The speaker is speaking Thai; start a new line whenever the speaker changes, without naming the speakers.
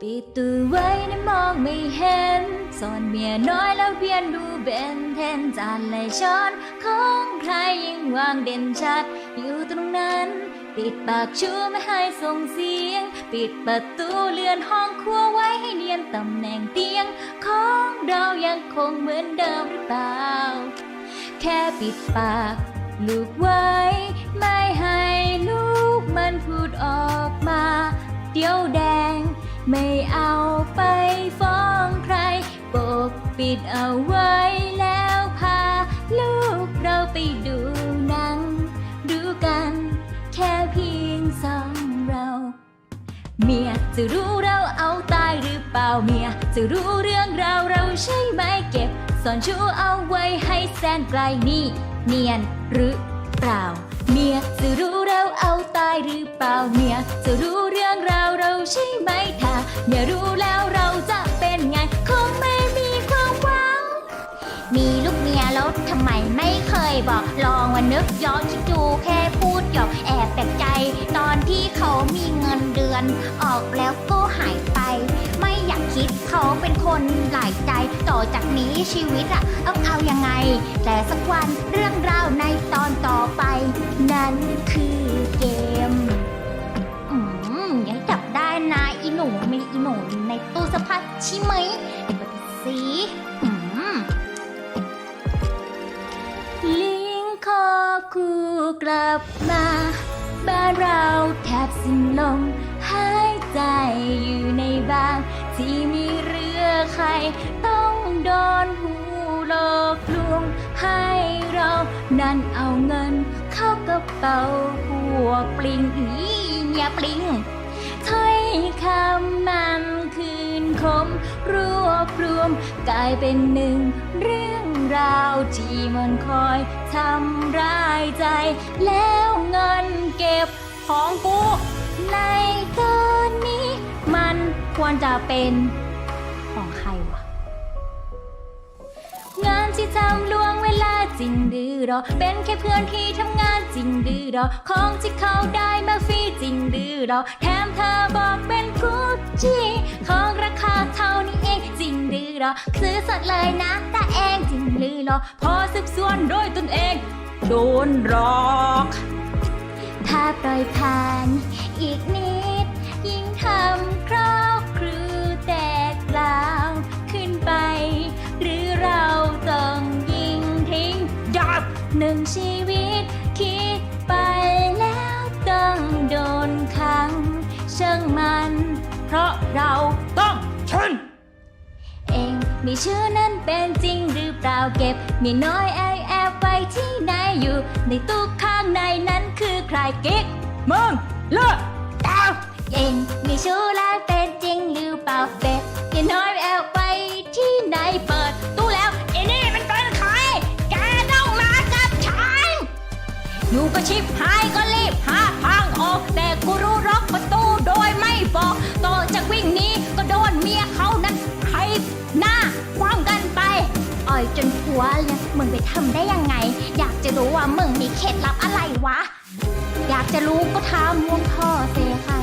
ปิดตู้ไว้นะมองไม่เห็นสอนเมียน้อยแล้วเวียนดูเบนเทนจานและช้อนของใครยังวางเด่นชัด อยู่ตรงนั้น ปิดปากชูไม่ให้ส่งเสียง ปิดประตูเลื่อนห้องครัวไว้ให้เนียนตำแหน่งเตียง ของเรายังคงเหมือนเดิมหรือเปล่า แค่ปิดปากลูกไว้ ไม่ให้ลูกมันพูดออกมา เดี๋ยวแด ไม่เอาไปฟ้องใคร ปกปิดเอาไว้แล้วพา ลูกเราไปดูหนัง ดูกัน แค่เพียงสองเรา เมียจะรู้เราเอาตายหรือเปล่าเมียจะรู้เรื่องราวเราใช่ไหมเก็บซ่อนชู้เอาไว้ให้แสนไกลนี่เนียนหรือเปล่า เมียจะรู้เราเอาตายหรือเปล่าเมียจะรู้ เมียแล้ว
ทำไมไม่เคยบอกลองว่านึกย้อนคิดดูแค่พูดหยอกแอบแปลกใจ ตอนที่เขามีเงินเดือน ออกแล้วก็หายไป ไม่อยากคิดเขาเป็นคนหลายใจต่อจากนี้ชีวิตอะต้องเอายังไง แต่สักวันเรื่องราวในตอนต่อไป นั้นคือเกมอืมยังจับได้นะอีหนูมีอีหนูในตู้เสภาใช่ไหมเดี๋ยวไปดูสิ
คู่กลับมา บ้านเราแทบสิ้นลมหายใจอยู่ในบางที่มีเรือใคร ต้องโดนผู้หลอกลวงให้เรา นั้นเอาเงินเข้ากระเป๋าพวกปลิงอีเนี่ยปลิงถ้อยคำมันคืนคม รวบรวมกลายเป็นหนึ่งเรื่อง ราวที่มันคอยทำร้ายใจ แล้วเงินเก็บของกูในตอนนี้ มันควรจะเป็นของใครวะงานที่ทำล่วงเวลาจริงหรือรอ เป็นแค่เพื่อนที่ทำงานจริงหรือรอ ของที่เขาได้มาฟรีจริงหรือรอ แถมเธอบอกเป็นกุชชี่ของราคาเท่านี้เองจริงหรือรอ ซื้อสดเลยนะแต่เอง จริงหรือหรอพอสืบสวนโดยตนเอง โดนหลอก ถ้าปล่อยผ่านอีกนิด ยิ่งทำครอบครัวแตกกล่าวขึ้นไป หรือเราต้องยิงทิ้งดับหนึ่งชีวิต คิดไปแล้วต้องโดนขังช่างมัน เพราะเราต้องชนเอง มีชื่อนั้นเป็นจริงหรือเปล่าเก็บ มีน้อยแอบแอบไว้ที่ไหนอยู่ ในตู้ข้างในนั้นคือใครกิ๊กมึงเลิกตาเองมีชื่อแล้วเป็นจริงหรือเปล่าเป็ดมีน้อยแอบไปที่ไหนเปิด ตู้แล้วไอ้นี่มันเป็นใครแกต้องมากับฉันอยู่ก็ชิบหายก็รีบหาทางออกแต่กูรู้
ยจนหัวเลยมึงไปทำได้ยังไง อยากจะรู้ว่ามึงมีเคล็ดลับอะไรวะ อยากจะรู้ก็ถามวงท่อเซใคร